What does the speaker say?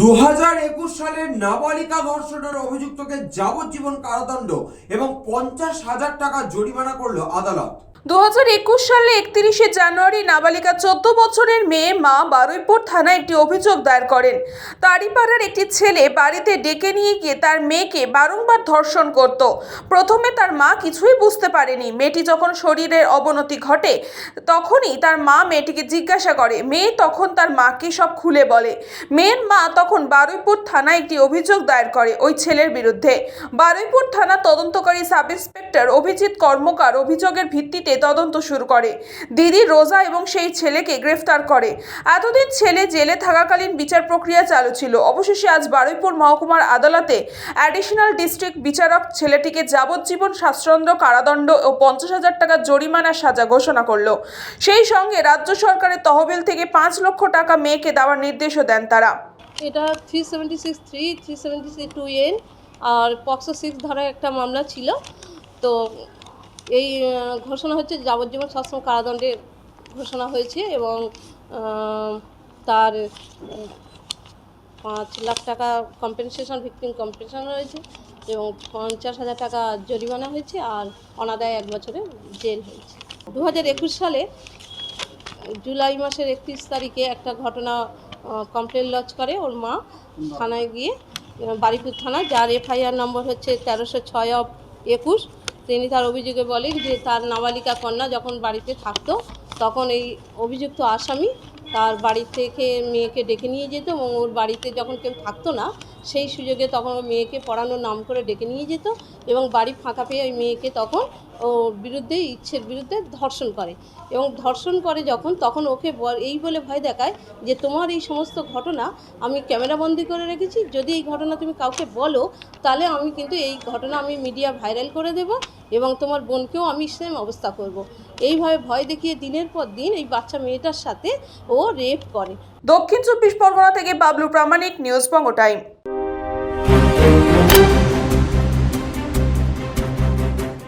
দু হাজার একুশ সালের নাবালিকা ধর্ষণের অভিযুক্তকে যাবজ্জীবন কারাদণ্ড এবং পঞ্চাশ হাজার টাকা জরিমানা করল আদালত। দু হাজার একুশ সালে একত্রিশে জানুয়ারি নাবালিকা চোদ্দ বছরের মেয়ে মা বারুইপুর থানায় একটি অভিযোগ দায়ের করেন। তারিপাড়ার একটি ছেলে বাড়িতে ডেকে নিয়ে গিয়ে তার মেয়েকে বারংবার ধর্ষণ করত। প্রথমে তার মা কিছুই বুঝতে পারেনি। মেয়েটি যখন শরীরের অবনতি ঘটে, তখনই তার মা মেয়েটিকে জিজ্ঞাসা করে। মেয়ে তখন তার মাকে সব খুলে বলে। মেয়ের মা তখন বারুইপুর থানায় একটি অভিযোগ দায়ের করে ওই ছেলের বিরুদ্ধে। বারুইপুর থানা তদন্তকারী সাব ইন্সপেক্টর অভিজিৎ কর্মকার অভিযোগের ভিত্তিতে তদন্ত শুরু করে। দিদি, রোজা এবং সেই ছেলেকে গ্রেফতার করে। এতদিন ছেলে জেলে থাকাকালীন বিচার প্রক্রিয়া চালু ছিল। অবশেষে আজ বারুইপুর মহকুমার আদালতে অ্যাডিশনাল ডিস্ট্রিক্ট বিচারক ছেলেটিকে যাবজ্জীবন শাস্ত্রন্দ্র কারাদণ্ড ও পঞ্চাশ হাজার টাকা জরিমানার সাজা ঘোষণা করল। সেই সঙ্গে রাজ্য সরকারের তহবিল থেকে পাঁচ লক্ষ টাকা মেয়েকে দেওয়ার নির্দেশও দেন তারা। এটা three seventy six three three seventy six two N R POCSO six ধারায় একটা মামলা ছিল। তো এই ঘোষণা হচ্ছে যাবজ্জীবন শাসন কারাদণ্ডের ঘোষণা হয়েছে এবং তার, পাঁচ লাখ টাকা কম্পেনসেশন ভিক্টিম কম্পেনসেশন রয়েছে এবং পঞ্চাশ হাজার টাকা জরিমানা হয়েছে আর অনাদায় এক বছরে জেল হয়েছে। দু হাজার একুশ সালে জুলাই মাসের একত্রিশ তারিখে একটা ঘটনা কমপ্লেন লজ করে ওর মা থানায় গিয়ে, বারিপুর থানায় যার এফআইআর নম্বর হচ্ছে তেরোশো ছয় অফ একুশ। তিনি তার অভিযোগে বলে যে তার নাবালিকা কন্যা যখন বাড়িতে থাকতো, তখন এই অভিযুক্ত আসামি তার বাড়ি থেকে মেয়েকে ডেকে নিয়ে যেত এবং ওর বাড়িতে যখন কেউ থাকতো না, সেই সুযোগে তখন মেয়েকে পড়ানোর নাম করে ডেকে নিয়ে যেত এবং বাড়ি ফাঁকা পেয়ে ওই মেয়েকে তখন ওর বিরুদ্ধে, ইচ্ছের বিরুদ্ধে ধর্ষণ করে। এবং ধর্ষণ করে যখন, তখন ওকে এই বলে ভয় দেখায় যে, তোমার এই সমস্ত ঘটনা আমি ক্যামেরাবন্দি করে রেখেছি। যদি এই ঘটনা তুমি কাউকে বলো, তাহলে আমি কিন্তু এই ঘটনা আমি মিডিয়া ভাইরাল করে দেব এবং তোমার বোনকেও আমি সেম অবস্থা করব। এইভাবে ভয় দেখিয়ে দিনের পর দিন এই বাচ্চা মেয়েটার সাথে ও রেপ করে। দক্ষিণ চব্বিশ পরগনা থেকে বাবলু প্রামাণিক, নিউজ বঙ্গ টাইম।